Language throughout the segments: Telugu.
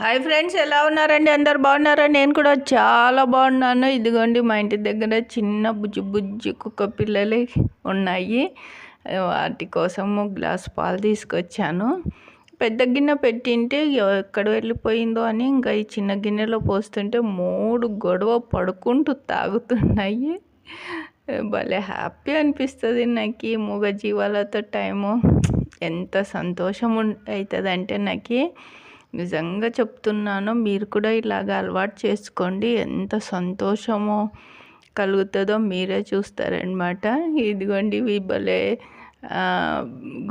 హాయ్ ఫ్రెండ్స్ ఎలా ఉన్నారండి? అందరు బాగున్నారా? నేను కూడా చాలా బాగున్నాను. ఇదిగోండి మా ఇంటి దగ్గర చిన్న బుజ్జి బుజ్జి కుక్క పిల్లలు ఉన్నాయి. వాటి కోసము గ్లాస్ పాలు తీసుకొచ్చాను. పెద్ద గిన్నె పెట్టింటే ఎక్కడ వెళ్ళిపోయిందో అని ఇంకా ఈ చిన్న గిన్నెలో పోస్తుంటే మూడు గొడవ పడుకుంటూ తాగుతున్నాయి. భలే హ్యాపీ అనిపిస్తుంది నాకు. మూగ జీవాలతో టైము ఎంత సంతోషం అవుతుంది అంటే నాకు. నిజంగా చెప్తున్నాను మీరు కూడా ఇలాగ అలవాటు చేసుకోండి. ఎంత సంతోషమో కలుగుతుందో మీరే చూస్తారనమాట ఇదిగోండి ఇవి భలే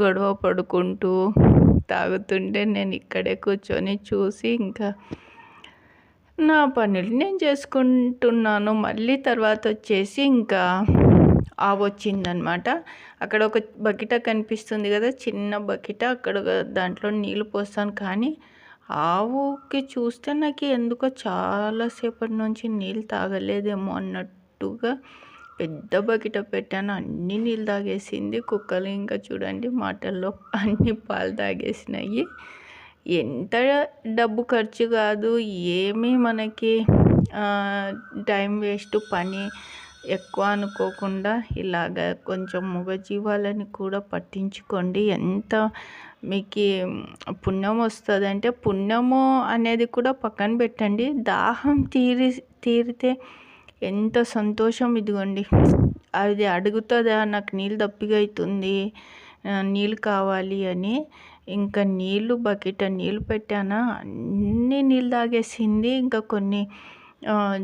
గొడవ పడుకుంటూ తాగుతుంటే నేను ఇక్కడే కూర్చొని చూసి ఇంకా నా పనులు నేను చేసుకుంటున్నాను. మళ్ళీ తర్వాత వచ్చేసి ఇంకా ఆవు వచ్చిందనమాట అక్కడ ఒక బకెట కనిపిస్తుంది కదా చిన్న బకెట. అక్కడ దాంట్లో నీళ్ళు పోస్తాను. కానీ ఆవుకి చూస్తే నాకు ఎందుకో చాలాసేపటి నుంచి నీళ్ళు తాగలేదేమో అన్నట్టుగా పెద్ద బకెట పెట్టాను. అన్ని నీళ్ళు తాగేసింది కుక్కలు ఇంకా చూడండి మాటల్లో అన్ని పాలు తాగేసినాయి. ఎంత డబ్బు ఖర్చు కాదు ఏమీ మనకి టైం వేస్ట్ పని ఎక్కువ అనుకోకుండా ఇలాగ కొంచెం మూగజీవాలని కూడా పట్టించుకోండి. ఎంత మీకు పుణ్యం వస్తుంది అంటే పుణ్యము అనేది కూడా పక్కన పెట్టండి. దాహం తీరి తీరితే ఎంత సంతోషం ఇదిగోండి. అది అడుగుతుందా నాకు నీళ్ళు దప్పిగా అవుతుంది నీళ్ళు కావాలి అని. ఇంకా నీళ్ళు బకెట్ నీళ్ళు పెట్టానా? అన్నీ నీళ్ళు తాగేసింది. ఇంకా కొన్ని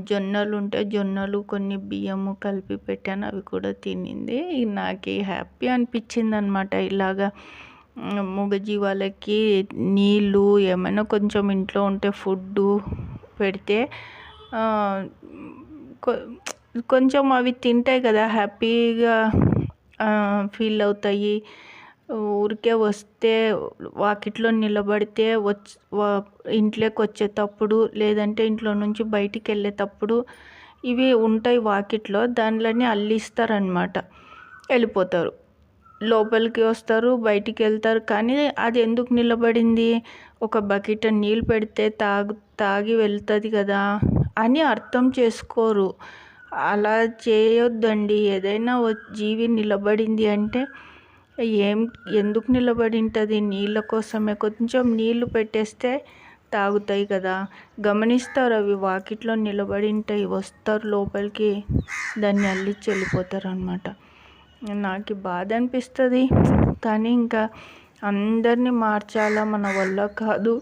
జొన్నలు ఉంటే జొన్నలు కొన్ని బియ్యము కలిపి పెట్టాను. అవి కూడా తినింది. నాకు హ్యాపీ అనిపించింది అనమాట ఇలాగా మూగజీవాలకి నీళ్ళు ఏమైనా కొంచెం ఇంట్లో ఉంటే ఫుడ్డు పెడితే కొంచెం అవి తింటాయి కదా హ్యాపీగా ఫీల్ అవుతాయి. ఊరికే వస్తే వాకిట్లో నిలబడితే వచ్చి ఇంట్లోకి వచ్చేటప్పుడు లేదంటే ఇంట్లో నుంచి బయటికి వెళ్ళేటప్పుడు ఇవి ఉంటాయి వాకిట్లో దానిలోనే అల్లిస్తారనమాట వెళ్ళిపోతారు. లోపలికి వస్తారు బయటికి వెళ్తారు కానీ అది ఎందుకు నిలబడింది? ఒక బకెట్ నీళ్ళు పెడితే తాగు తాగి వెళ్తుంది కదా అని అర్థం చేసుకోరు. అలా చేయొద్దండి. ఏదైనా జీవి నిలబడింది అంటే ఏం ఎందుకు నిలబడి ఉంటుంది నీళ్ళ కోసమే కొంచెం నీళ్ళు పెట్టేస్తే తాగుతాయి కదా. గమనిస్తారు? అవి వాకిట్లో నిలబడి ఉంటాయి వస్తారు లోపలికి. దాన్ని అల్లి చెల్లిపోతారు అనమాట నాకు బాధ అనిపిస్తుంది కానీ ఇంకా అందరినీ మార్చాలా మన వల్ల కాదు.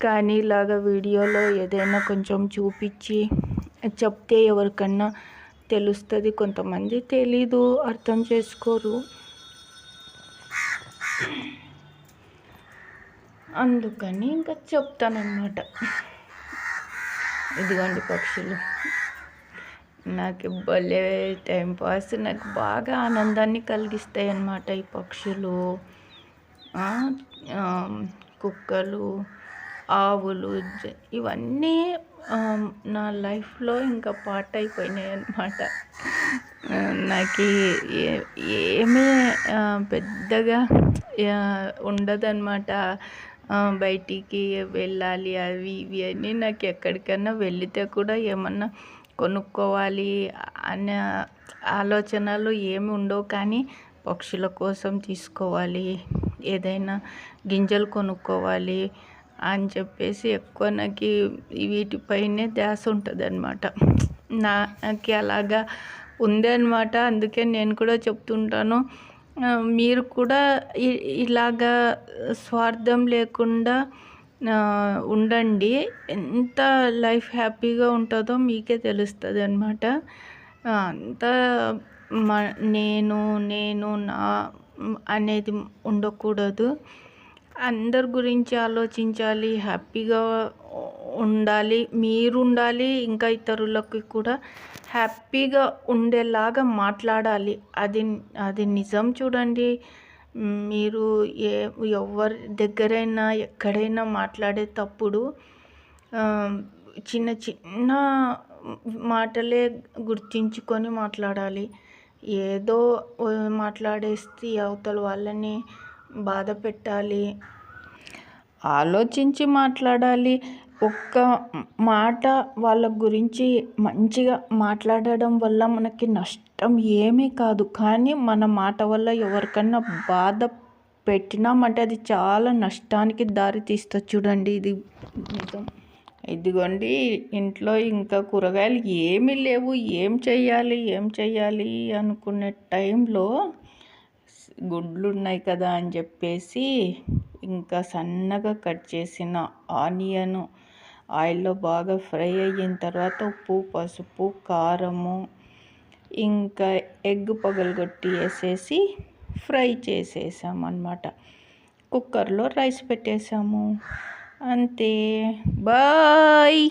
కానీ ఇలాగ వీడియోలో ఏదైనా కొంచెం చూపించి చెప్తే ఎవరికన్నా తెలుస్తుంది. కొంతమంది తెలీదు అర్థం చేసుకోరు. అందుకని ఇంకా చెప్తానమాట ఇదిగోండి పక్షులు. నాకు భలే టైంపాస్ నాకు బాగా ఆనందాన్ని కలిగిస్తాయి అన్నమాట ఈ పక్షులు. కుక్కలు ఆవులు ఇవన్నీ నా లైఫ్లో ఇంకా పార్ట్ అయిపోయినాయి అన్నమాట నాకు ఏమీ పెద్దగా ఉండదన్నమాట. బయటికి వెళ్ళాలి అవి ఇవి అని నాకు ఎక్కడికైనా వెళితే కూడా ఏమన్నా కొనుక్కోవాలి అనే ఆలోచనలు ఏమి ఉండవు కానీ పక్షుల కోసం తీసుకోవాలి. ఏదైనా గింజలు కొనుక్కోవాలి అని చెప్పేసి ఎక్కువ నాకు వీటిపైనే ధ్యాస ఉంటుంది అనమాట నాకు అలాగా ఉందన్నమాట. అందుకే నేను కూడా చెప్తుంటాను. మీరు కూడా ఇలాగా స్వార్థం లేకుండా ఉండండి. ఎంత లైఫ్ హ్యాపీగా ఉంటుందో మీకే తెలుస్తుంది అనమాట అంత మ నేను నేను నా అనేది ఉండకూడదు. అందరి గురించి ఆలోచించాలి హ్యాపీగా ఉండాలి మీరు ఉండాలి ఇంకా ఇతరులకి కూడా హ్యాపీగా ఉండేలాగా మాట్లాడాలి. అది అది నిజం చూడండి. మీరు ఏ ఎవరి దగ్గరైనా ఎక్కడైనా మాట్లాడేటప్పుడు చిన్న చిన్న మాటలే గుర్తించుకొని మాట్లాడాలి. ఏదో మాట్లాడేస్తే అవతల వాళ్ళని బాధ పెట్టాలి. ఆలోచించి మాట్లాడాలి. ఒక్క మాట వాళ్ళ గురించి మంచిగా మాట్లాడడం వల్ల మనకి నష్టం ఏమీ కాదు. కానీ మన మాట వల్ల ఎవరికన్నా బాధ పెట్టినామంటే అది చాలా నష్టానికి దారి తీస్తుంది చూడండి. ఇది నిజం. ఇదిగోండి ఇంట్లో ఇంకా కూరగాయలు ఏమీ లేవు. ఏం చెయ్యాలి? ఏం చెయ్యాలి అనుకునే టైంలో గుడ్లు ఉన్నాయి కదా అని చెప్పేసి ఇంకా సన్నగా కట్ చేసిన ఆనియను ఆయిల్లో బాగా ఫ్రై అయిన తర్వాత ఉప్పు పసుపు కారము ఇంకా ఎగ్ పగలగొట్టి వేసేసి ఫ్రై చేసేసాం అన్నమాట కుక్కర్లో రైస్ పెట్టేసాము. అంతే. బాయ్.